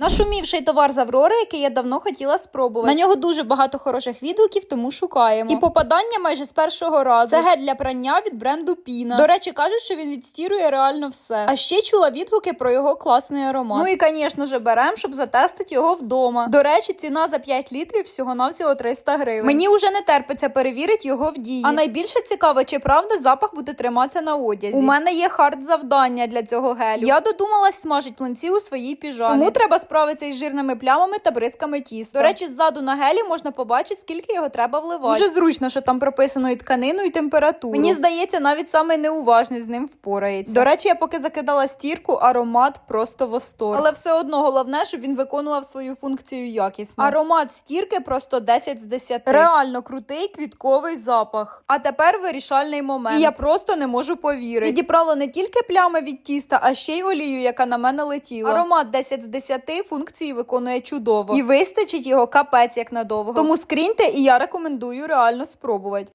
Нашумівший товар з Аврори, який я давно хотіла спробувати. На нього дуже багато хороших відгуків, тому шукаємо. І попадання майже з першого разу. Це гель для прання від бренду Піна. До речі, кажуть, що він відстірує реально все. А ще чула відгуки про його класний аромат. Ну і, звісно ж, беремо, щоб затестити його вдома. До речі, ціна за 5 літрів всього навсього 300 гривень. Мені вже не терпиться перевірити його в дії. А найбільше цікаво, чи правда запах буде триматися на одязі. У мене є хард завдання для цього гелю. Я додумалась смажити млинці у своїй піжамі. Тому треба справитися із жирними плямами та бризками тіста. До речі, ззаду на гелі можна побачити, скільки його треба вливати. Дуже зручно, що там прописано і тканину, і температуру. Мені здається, навіть самий неуважний з ним впорається. До речі, я поки закидала стірку, аромат просто восторг. Але все одно головне, щоб він виконував свою функцію якісно. Аромат стірки просто 10 з 10. Реально крутий квітковий запах. А тепер вирішальний момент. І я просто не можу повірити. Відібрало не тільки плями від тіста, а ще й олію, яка на мене летіла. Аромат 10 з 10 функції виконує чудово. І вистачить його капець як надовго. Тому скріньте, і я рекомендую реально спробувати.